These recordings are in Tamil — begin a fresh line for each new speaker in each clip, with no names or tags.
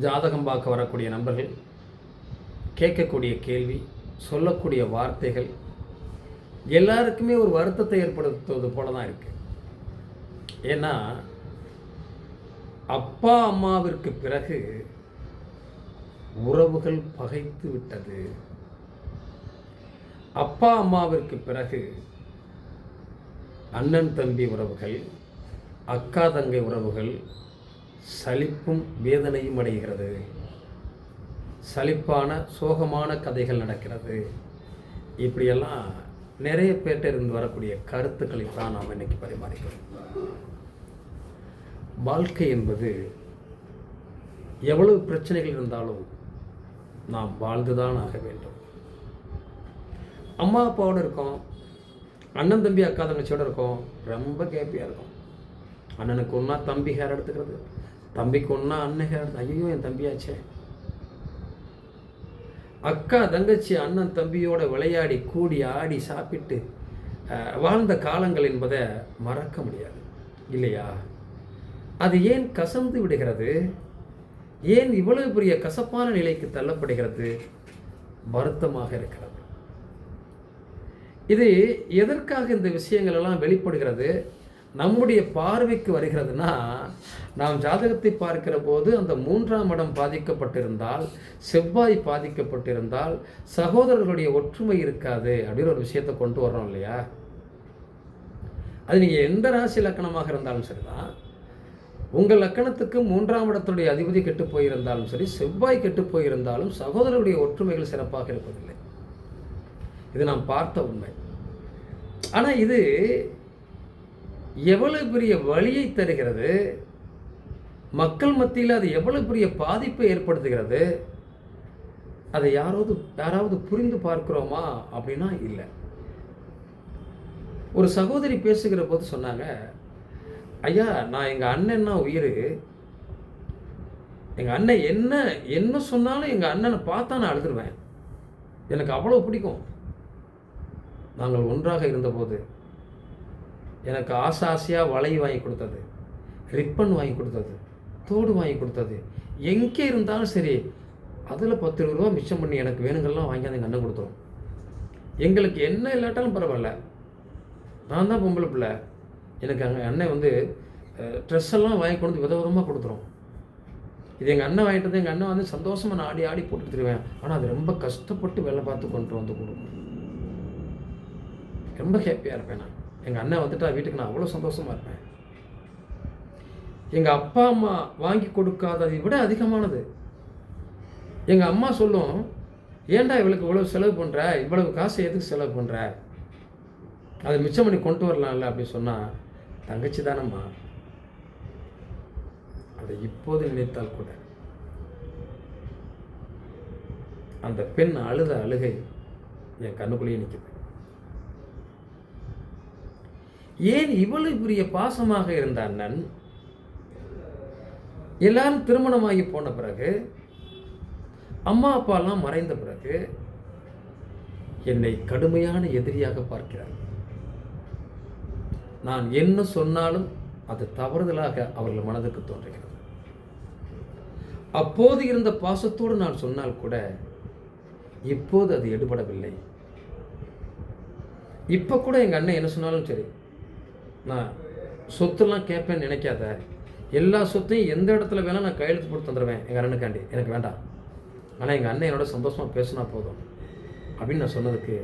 ஜாதகம் பார்க்க வரக்கூடிய நபர்கள் கேட்கக்கூடிய கேள்வி சொல்லக்கூடிய வார்த்தைகள் எல்லாருக்குமே ஒரு வருத்தத்தை ஏற்படுத்துவது போல தான் இருக்கு. ஏன்னா அப்பா அம்மாவிற்கு பிறகு உறவுகள் பகைத்து விட்டது. அப்பா அம்மாவிற்கு பிறகு அண்ணன் தம்பி உறவுகள் அக்கா தங்கை உறவுகள் சலிப்பும் வேதனையும் அடைகிறது. சலிப்பான சோகமான கதைகள் நடக்கிறது. இப்படியெல்லாம் நிறைய பேர்ட்ட இருந்து வரக்கூடிய கருத்துக்களை தான் நாம் இன்னைக்கு பரிமாறிக்கிறோம். வாழ்க்கை என்பது எவ்வளவு பிரச்சனைகள் இருந்தாலும் நாம் வாழ்ந்துதான் ஆக வேண்டும். அம்மா அப்பாவோட இருக்கோம். அண்ணன் தம்பி அக்கா தங்கச்சியோடு இருக்கோம். ரொம்ப கேப்பியாக இருக்கும். அண்ணனுக்கு ஒன்றா தம்பி ஹேர் எடுத்துக்கிறது. தம்பிக்கு ஒன்றா அண்ணன் ஐயோ என் தம்பியாச்சே. அக்கா தங்கச்சி அண்ணன் தம்பியோட விளையாடி கூடி ஆடி சாப்பிட்டு வாழ்ந்த காலங்கள் என்பதை மறக்க முடியாது. இல்லையா? அது ஏன் கசந்து விடுகிறது? ஏன் இவ்வளவு பெரிய கசப்பான நிலைக்கு தள்ளப்படுகிறது? வருத்தமாக இருக்கிறது. இது எதற்காக இந்த விஷயங்கள் எல்லாம் வெளிப்படுகிறது? நம்முடைய பார்வைக்கு வருகிறதுனா நாம் ஜாதகத்தை பார்க்கிற போது அந்த மூன்றாம் இடம் பாதிக்கப்பட்டிருந்தால் செவ்வாய் பாதிக்கப்பட்டிருந்தால் சகோதரர்களுடைய ஒற்றுமை இருக்காது அப்படின்னு ஒரு விஷயத்தை கொண்டு வர்றோம் இல்லையா? அது நீங்கள் எந்த ராசி லக்கணமாக இருந்தாலும் சரிதான். உங்கள் லக்கணத்துக்கு மூன்றாம் இடத்துடைய அதிபதி கெட்டு போயிருந்தாலும் சரி செவ்வாய் கெட்டு போயிருந்தாலும் சகோதரருடைய ஒற்றுமைகள் சிறப்பாக இருப்பதில்லை. இது நாம் பார்த்த உண்மை. ஆனால் இது எவ்வளவு பெரிய வழியை தருகிறது? மக்கள் மத்தியில் அது எவ்வளவு பெரிய பாதிப்பை ஏற்படுத்துகிறது? அதை யாராவது யாராவது புரிந்து பார்க்கிறோமா அப்படின்னா இல்லை. ஒரு சகோதரி பேசுகிற போது சொன்னாங்க ஐயா நான் எங்கள் அண்ணன்னா உயிர். எங்கள் அண்ணன் என்ன என்ன சொன்னாலும் எங்கள் அண்ணனை பார்த்தா நான் அழுதுருவேன். எனக்கு அவ்வளோ பிடிக்கும். நாங்கள் ஒன்றாக இருந்தபோது எனக்கு ஆசை ஆசையாக வலை வாங்கி கொடுத்தது. ரிப்பன் வாங்கி கொடுத்தது. தோடு வாங்கி கொடுத்தது. எங்கே இருந்தாலும் சரி அதில் பத்து இருபது ரூபா மிச்சம் பண்ணி எனக்கு வேணுங்கள்லாம் வாங்கி எங்கள் அண்ணன் கொடுத்துரும். எங்களுக்கு என்ன இல்லாட்டாலும் பரவாயில்ல. நான் தான் பொம்பளை பிள்ளை. எனக்கு அங்கே அண்ணன் வந்து ட்ரெஸ் எல்லாம் வாங்கி கொண்டு வந்து வித விதமாக கொடுத்துரும். இது எங்கள் அண்ணன் வாங்கிட்டு எங்கள் அண்ணன் வந்து சந்தோஷமாக நான் ஆடி ஆடி போட்டு தருவேன் ஆனால் அது ரொம்ப கஷ்டப்பட்டு வேலை பார்த்து கொண்டு வந்து கொடுக்கும். ரொம்ப ஹாப்பியாக இருப்பேன் நான். எங்கள் அண்ணன் வந்துட்டா வீட்டுக்கு நான் அவ்வளோ சந்தோஷமாக இருப்பேன். எங்கள் அப்பா அம்மா வாங்கி கொடுக்காததை விட அதிகமானது. எங்கள் அம்மா சொல்லும் ஏன்டா இவளுக்கு இவ்வளவு செலவு பண்ணுற இவ்வளவு காசு எதுக்கு செலவு பண்ணுற அதை மிச்சம் பண்ணி கொண்டு வரலாம்ல அப்படின்னு சொன்னால் தங்கச்சி தானம்மா. அதை இப்போது நினைத்தால் கூட. அந்த பெண் அழுத அழுகை என் கண்ணுக்குள்ளேயே நிற்குது ஏன் இவ்வளவு பெரிய பாசமாக இருந்த அண்ணன்? எல்லாரும் திருமணமாகி போன பிறகு அம்மா அப்பாலாம் மறைந்த பிறகு என்னை கடுமையான எதிரியாக பார்க்கிறார். நான் என்ன சொன்னாலும் அது தவறுதலாக அவர்கள் மனதுக்கு தோன்றுகிறது. அப்போது இருந்த பாசத்தோடு நான் சொன்னால் கூட இப்போது அது எடுபடவில்லை. இப்போ கூட எங்கள் அண்ணன் என்ன சொன்னாலும் சரி நான் சொத்துலாம் கேட்பேன்னு நினைக்காத. எல்லா சொத்தையும் எந்த இடத்துல வேணால் நான் கையெழுத்து போட்டு தந்துடுவேன் எங்கள் அண்ணனுக்காண்டி. எனக்கு வேண்டாம். ஆனால் எங்கள் அண்ணன் என்னோட சந்தோஷமாக பேசினா போதும். அப்படின்னு நான் சொன்னதுக்கு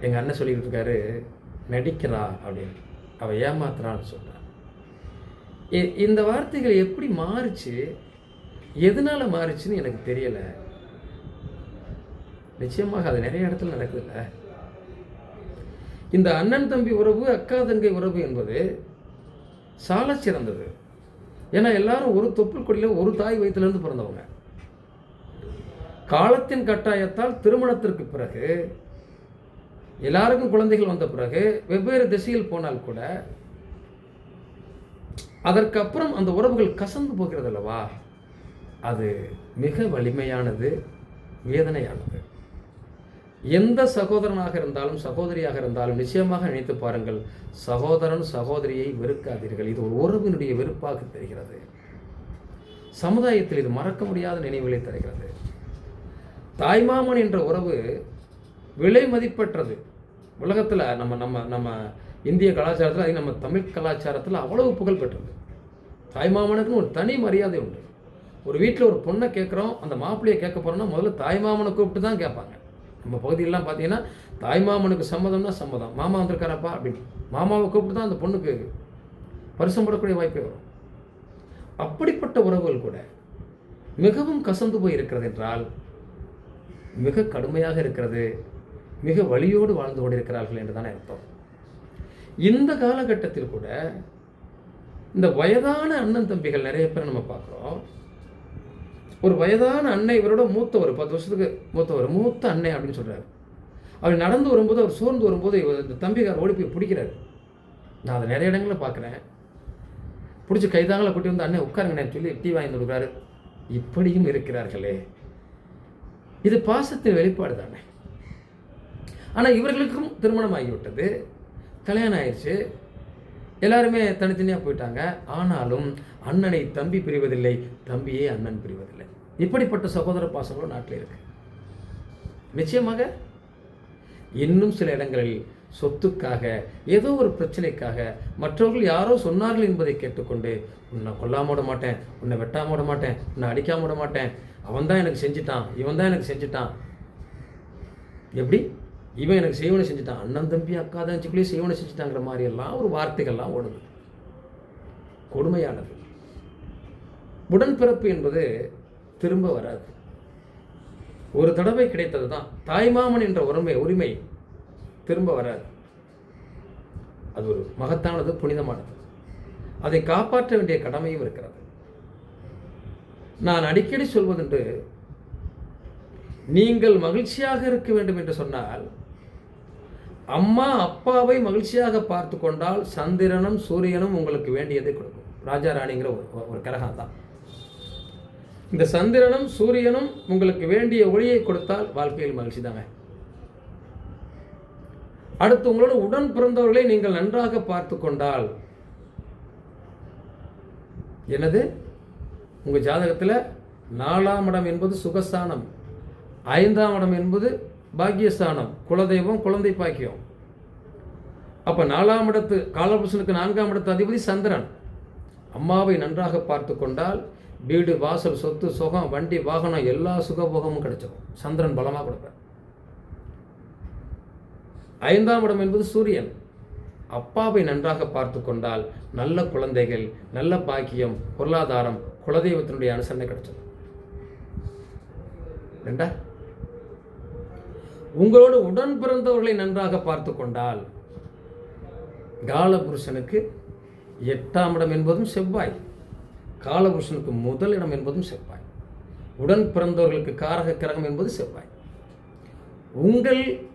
எங்கள் அண்ணன் சொல்லிக்கிட்டு இருக்காரு நடிக்கிறா அப்படின்னு. அவள் ஏமாத்துறான்னு சொல்கிறான் இந்த வார்த்தைகள் எப்படி மாறுச்சு? எதனால் மாறுச்சுன்னு எனக்கு தெரியலை. நிச்சயமாக அது நிறைய இடத்துல நடக்குதுல்ல. இந்த அண்ணன் தம்பி உறவு அக்கா தங்கை உறவு என்பது சால சிறந்தது. ஏன்னா எல்லாரும் ஒரு தொப்புள் கொடியில் ஒரு தாய் வயிற்றுலேருந்து பிறந்தவங்க. காலத்தின் கட்டாயத்தால் திருமணத்திற்கு பிறகு எல்லாருக்கும் குழந்தைகள் வந்த பிறகு வெவ்வேறு திசையில் போனால் கூட அதற்கப்புறம் அந்த உறவுகள் கசந்து போகிறது அல்லவா? அது மிக வலிமையானது வேதனையானது. எந்த சகோதரனாக இருந்தாலும் சகோதரியாக இருந்தாலும் நிச்சயமாக நினைத்து பாருங்கள் சகோதரன் சகோதரியை வெறுக்காதீர்கள். இது ஒரு உறவினுடைய வெறுப்பாக தெரிகிறது. சமுதாயத்தில் இது மறக்க முடியாத நினைவுகளை தருகிறது. தாய்மாமன் என்ற உறவு விலை மதிப்பற்றது. உலகத்தில் நம்ம நம்ம நம்ம இந்திய கலாச்சாரத்தில் அது நம்ம தமிழ் கலாச்சாரத்தில் அவ்வளவு புகழ் பெற்றது. தாய்மாமனுக்குன்னு ஒரு தனி மரியாதை உண்டு. ஒரு வீட்டில் ஒரு பொண்ணை கேட்குறோம் அந்த மாப்பிள்ளையை கேட்க போகிறோம்னா முதல்ல தாய்மாமனை கூப்பிட்டு தான் கேட்பாங்க. நம்ம பகுதியிலலாம் பார்த்தீங்கன்னா தாய் மாமனுக்கு சம்மதம்னா சம்மதம். மாமா வந்திருக்காரப்பா அப்படின்னு. மாமாவை கூப்பிட்டு தான் அந்த பொண்ணுக்கு பரிசம் போடக்கூடிய வாய்ப்பே வரும். அப்படிப்பட்ட உறவுகள் கூட மிகவும் கசந்து போய் இருக்கிறது என்றால் மிக கடுமையாக இருக்கிறது மிக வழியோடு வாழ்ந்து கொண்டிருக்கிறார்கள் என்று தானே அர்த்தம். இந்த காலகட்டத்தில் கூட இந்த வயதான அண்ணன் தம்பிகள் நிறைய பேர் நம்ம பார்க்குறோம். ஒரு வயதான அன்னை இவரோட மூத்தவர் பத்து வருஷத்துக்கு மூத்தவர் மூத்த அன்னை அப்படின்னு சொல்கிறாரு அவர் நடந்து வரும்போது அவர் சோர்ந்து வரும்போது இவர் இந்த தம்பிக்கார் ஓடி போய் பிடிக்கிறாரு. நான் அதை நிறைய இடங்களில் பார்க்குறேன். பிடிச்சி கைதாங்களை கூட்டி வந்து அண்ணன் உட்காருங்கண்ணே சொல்லி டீ வாங்கி கொடுக்குறாரு. இப்படியும் இருக்கிறார்களே. இது பாசத்தின் வெளிப்பாடு தானே. ஆனால் இவர்களுக்கும் திருமணம் ஆகிவிட்டது கல்யாணம் ஆயிடுச்சு எல்லாருமே தனித்தனியாக போயிட்டாங்க. ஆனாலும் அண்ணனை தம்பி பிரிவதில்லை தம்பியே அண்ணன் பிரிவதில்லை. இப்படிப்பட்ட சகோதர பாசங்களும் நாட்டில் இருக்கு. நிச்சயமாக இன்னும் சில இடங்களில் சொத்துக்காக ஏதோ ஒரு பிரச்சனைக்காக மற்றவர்கள் யாரோ சொன்னார்கள் என்பதை கேட்டுக்கொண்டு உன்னை கொல்லாம விட மாட்டேன் உன்னை வெட்டாம விட மாட்டேன் உன்னை அடிக்காம விட மாட்டேன். அவன் தான் எனக்கு செஞ்சிட்டான் இவன் தான் எனக்கு செஞ்சிட்டான். எப்படி? இவன் எனக்கு சேவனை செஞ்சுட்டான். அண்ணன் தம்பி அக்கா தங்கச்சிக்குள்ளேயே சேவனை செஞ்சுட்டாங்கிற மாதிரியெல்லாம் ஒரு வார்த்தைகள்லாம் ஓடுது. கொடுமையானது. உடன்பிறப்பு என்பது திரும்ப வராது. ஒரு தடவை கிடைத்தது தான் தாய்மாமன் என்ற உரிமை உரிமை திரும்ப வராது. அது ஒரு மகத்தானது புனிதமானது. அதை காப்பாற்ற வேண்டிய கடமையும் இருக்கிறது. நான் அடிக்கடி சொல்வதுண்டு நீங்கள் மகிழ்ச்சியாக இருக்க வேண்டும் என்று சொன்னால் அம்மா அப்பாவை மகிழ்ச்சியாக பார்த்து கொண்டால் சந்திரனும் சூரியனும் உங்களுக்கு வேண்டியதை கொடுக்கும். ராஜா ராணிங்கிற ஒரு ஒரு கிரகம் தான். இந்த சந்திரனும் சூரியனும் உங்களுக்கு வேண்டிய ஒளியை கொடுத்தால் வாழ்க்கையில் மகிழ்ச்சி தாங்க. அடுத்து உங்களோட உடன் பிறந்தவர்களை நீங்கள் நன்றாக பார்த்து கொண்டால் என்னது? உங்கள் ஜாதகத்தில் நாலாம் இடம் என்பது சுகஸ்தானம் ஐந்தாம் இடம் என்பது பாக்கியஸ்தானம் குலதெய்வம் குழந்தை பாக்கியம். அப்போ நாலாம் இடத்து காலபுருஷனுக்கு நான்காம் இடத்து அதிபதி சந்திரன். அம்மாவை நன்றாக பார்த்து கொண்டால் வீடு வாசல் சொத்து சுகம் வண்டி வாகனம் எல்லா சுகபோகமும் கிடைச்சிடும் சந்திரன் பலமாக கொடுப்பேன் ஐந்தாம் இடம் என்பது சூரியன். அப்பாவை நன்றாக பார்த்து கொண்டால் நல்ல குழந்தைகள் நல்ல பாக்கியம் பொருளாதாரம் குலதெய்வத்தினுடைய அனுசரணை கிடைச்சது ரெண்டா? உங்களோடு உடன் பிறந்தவர்களை நன்றாக பார்த்து கொண்டால் காலபுருஷனுக்கு எட்டாம் இடம் என்பதும் செவ்வாய். காலபுருஷனுக்கு முதல் இடம் என்பதும் செவ்வாய். உடன் பிறந்தவர்களுக்கு காரக கிரகம் என்பது செவ்வாய். உங்கள்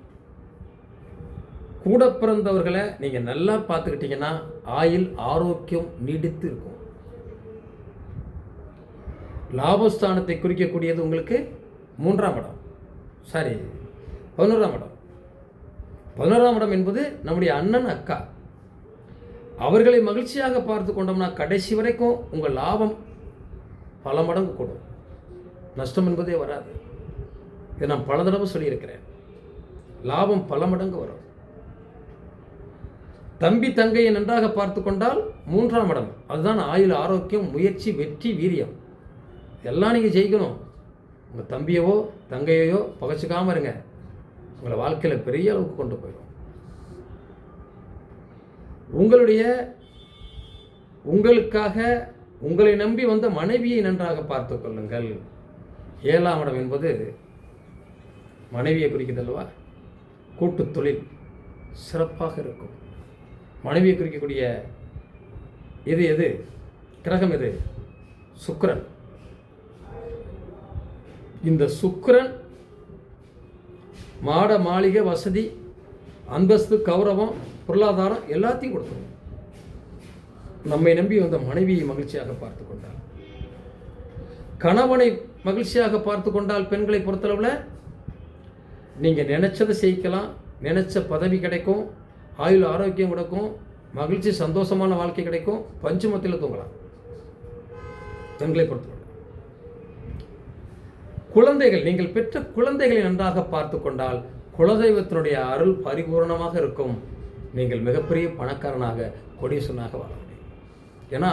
கூட பிறந்தவர்களை நீங்கள் நல்லா பார்த்துக்கிட்டீங்கன்னா ஆயில் ஆரோக்கியம் நீடித்து இருக்கும். லாபஸ்தானத்தை குறிக்கக்கூடியது உங்களுக்கு மூன்றாம் இடம். சாரி. பதினோராம் இடம். பதினோராம் இடம் என்பது நம்முடைய அண்ணன் அக்கா. அவர்களை மகிழ்ச்சியாக பார்த்து கொண்டோம்னா கடைசி வரைக்கும் உங்கள் லாபம் பல மடங்கு கூடும். நஷ்டம் என்பதே வராது. இதை நான் பல தடவை சொல்லியிருக்கிறேன். லாபம் பல மடங்கு வரும். தம்பி தங்கையை நன்றாக பார்த்து கொண்டால் மூன்றாம் இடம். அதுதான் ஆயுள் ஆரோக்கியம் முயற்சி வெற்றி வீரியம். எல்லாம் நீங்கள் ஜெயிக்கணும். உங்கள் தம்பியவோ தங்கையோ பகச்சிக்காமல் இருங்க. உங்களை வாழ்க்கையில் பெரிய அளவுக்கு கொண்டு போயிடும். உங்களுடைய உங்களுக்காக உங்களை நம்பி வந்த மனைவியை நன்றாக பார்த்து கொள்ளுங்கள். ஏழாம் இடம் என்பது மனைவியை குறிக்குதல்வா கூட்டு தொழில் சிறப்பாக இருக்கும். மனைவியை குறிக்கக்கூடிய எது எது? கிரகம் எது? சுக்கரன். இந்த சுக்கரன் மாட மாளிகை வசதி அந்தஸ்து கௌரவம் பொருளாதாரம் எல்லாத்தையும் கொடுத்துருவோம் நம்மை நம்பி வந்த மனைவியை மகிழ்ச்சியாக பார்த்து கொண்டாள். கணவனை மகிழ்ச்சியாக பார்த்து கொண்டால் பெண்களை பொறுத்தளவில் நீங்கள் நினச்சதை செய்யலாம் நினச்ச பதவி கிடைக்கும் ஆயுள் ஆரோக்கியம் கிடைக்கும் மகிழ்ச்சி சந்தோஷமான வாழ்க்கை கிடைக்கும் பஞ்சமத்தில் தூங்கலாம். பெண்களை பொறுத்தளவு. குழந்தைகள் நீங்கள் பெற்ற குழந்தைகளை நன்றாக பார்த்து கொண்டால் குலதெய்வத்தினுடைய அருள் பரிபூர்ணமாக இருக்கும். நீங்கள் மிகப்பெரிய பணக்காரனாக கொடியசனாக வாழ முடியும். ஏன்னா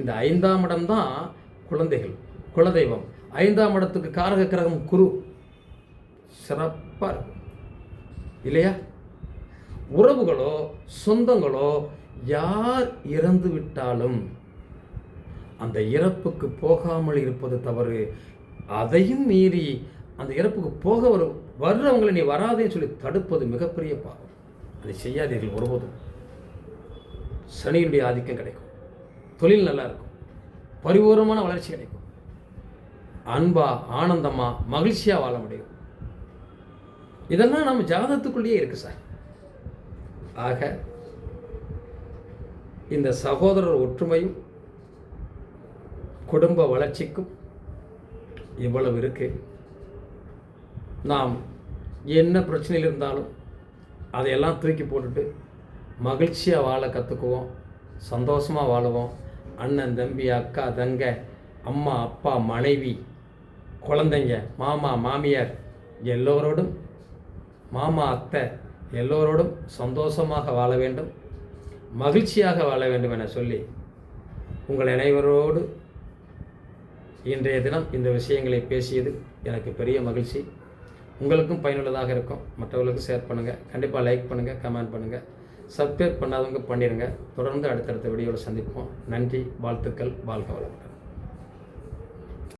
இந்த ஐந்தாம் இடம் தான் குழந்தைகள் குலதெய்வம். ஐந்தாம் இடத்துக்கு காரக கிரகம் குரு. சிறப்பாக இருக்கும். இல்லையா? உறவுகளோ சொந்தங்களோ யார் இறந்து விட்டாலும் அந்த இறப்புக்கு போகாமல் இருப்பது தவறு. அதையும் மீறி அந்த இறப்புக்கு போக வரும் வர்றவங்களை நீ வராதேன்னு சொல்லி தடுப்பது மிகப்பெரிய பாவம். அதை செய்யாதீர்கள் ஒருபோதும். சனியினுடைய ஆதிக்கம் கிடைக்கும். தொழில் நல்லா இருக்கும். பரிபூர்ணமான வளர்ச்சி கிடைக்கும். அன்பா ஆனந்தமா மகிழ்ச்சியாக வாழ முடியும். இதெல்லாம் நம்ம ஜாதகத்துக்குள்ளேயே இருக்கு சார். ஆக இந்த சகோதரர் ஒற்றுமையும் குடும்ப வளர்ச்சிக்கும் இவ்வளவு இருக்கு. நாம் என்ன பிரச்சனையில் இருந்தாலும் அதையெல்லாம் தூக்கி போட்டுட்டு மகிழ்ச்சியாக வாழ கற்றுக்குவோம் சந்தோஷமாக வாழுவோம். அண்ணன் தம்பி அக்கா தங்க அம்மா அப்பா மனைவி குழந்தைங்க மாமா மாமியார் எல்லோரோடும் மாமா அத்தை எல்லோரோடும் சந்தோஷமாக வாழ வேண்டும் மகிழ்ச்சியாக வாழ வேண்டும் என சொல்லி உங்கள் அனைவரோடு இன்றைய தினம் இந்த விஷயங்களை பேசியது எனக்கு பெரிய மகிழ்ச்சி. உங்களுக்கும் பயனுள்ளதாக இருக்கும். மற்றவர்களுக்கும் ஷேர் பண்ணுங்கள் கண்டிப்பாக லைக் பண்ணுங்கள் கமெண்ட் பண்ணுங்கள் சப்ஸ்கிரைப் பண்ணாதவங்க பண்ணிடுங்க. தொடர்ந்து அடுத்தடுத்த வீடியோவில் சந்திப்போம். நன்றி வாழ்த்துக்கள் வாழ்க வளமுடன்.